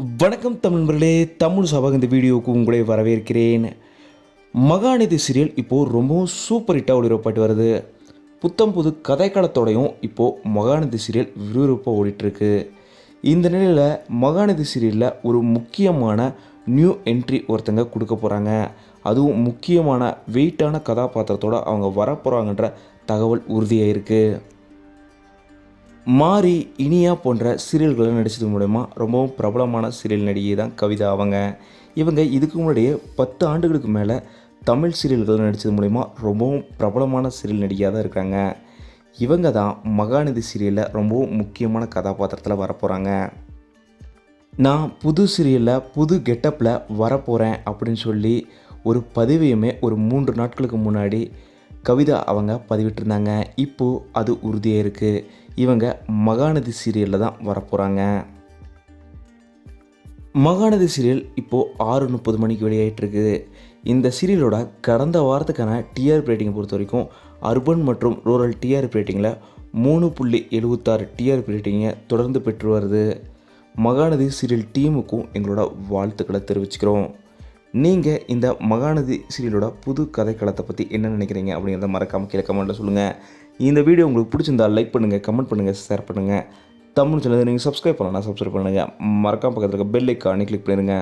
வணக்கம் தமிழர்களே தமிழ் சபாக இந்த வீடியோவுக்கு உங்களை வரவேற்கிறேன். மகாநிதி சீரியல் இப்போது ரொம்பவும் சூப்பர் ஹிட்டாக ஒளிரப்பட்டு வருது. புத்தம் புது கதைக்களத்தோடையும் இப்போது மகாநிதி சீரியல் விறுவிறுப்பாக ஓடிட்டுருக்கு. இந்த நிலையில் மகாநிதி சீரியலில் ஒரு முக்கியமான நியூ என்ட்ரி ஒருத்தங்க கொடுக்க போகிறாங்க அதுவும் முக்கியமான வெயிட்டான கதாபாத்திரத்தோட அவங்க வரப்போகிறாங்கன்ற தகவல் உறுதியாயிருக்கு. மாரி இனியா போன்ற சீரியல்களை நடித்தது மூலயமா ரொம்பவும் பிரபலமான சீரியல் நடிகை தான் கவிதா அவங்க. இவங்க இதுக்கு முன்னாடியே பத்து ஆண்டுகளுக்கு மேலே தமிழ் சீரியல்கள் நடித்தது மூலயமா ரொம்பவும் பிரபலமான சீரியல் நடிகையாக தான் இருக்காங்க இவங்க தான் மகாநிதி சீரியலில் ரொம்பவும் முக்கியமான கதாபாத்திரத்தில் வரப்போகிறாங்க நான் புது சீரியலில் புது கெட்டப்பில் வரப்போகிறேன் அப்படின்னு சொல்லி ஒரு பதிவையுமே ஒரு மூன்று நாட்களுக்கு முன்னாடி கவிதா அவங்க பதிவிட்டிருந்தாங்க. இப்போது அது உறுதியாக இருக்குது இவங்க மகாநதி சீரியலில் தான் வரப்போகிறாங்க மகாநதி சீரியல் இப்போது ஆறு முப்பது மணிக்கு வெளியாகிட்டுருக்குது இந்த சீரியலோட கடந்த வாரத்துக்கான டிஆர்பி ரேட்டிங் பொறுத்த வரைக்கும் அர்பன் மற்றும் ரூரல் டிஆர்பி ரேட்டிங்கில் மூணு புள்ளி எழுபத்தாறு டிஆர்பி ரேட்டிங்கை தொடர்ந்து பெற்று வருது. மகாநதி சீரியல் டீமுக்கும் எங்களோட வாழ்த்துக்களை தெரிவிச்சுக்கிறோம். நீங்கள் இந்த மகாநதி சீரியலோட புது கதைக்களத்தை பற்றி என்ன நினைக்கிறீங்க அப்படிங்கிறத மறக்காமல் கீழே கமெண்ட்டில் சொல்லுங்கள் இந்த வீடியோ உங்களுக்கு பிடிச்சிருந்தா லைக் பண்ணுங்கள் கமெண்ட் பண்ணுங்கள் ஷேர் பண்ணுங்கள் தமிழ் சேனல் நீங்கள் சப்ஸ்கிரைப் பண்ணலாம் சப்ஸ்கிரைப் பண்ணுங்கள் மறக்காம பக்கத்தில் இருக்க பெல் ஐக்கானே கிளிக் பண்ணிடுங்க.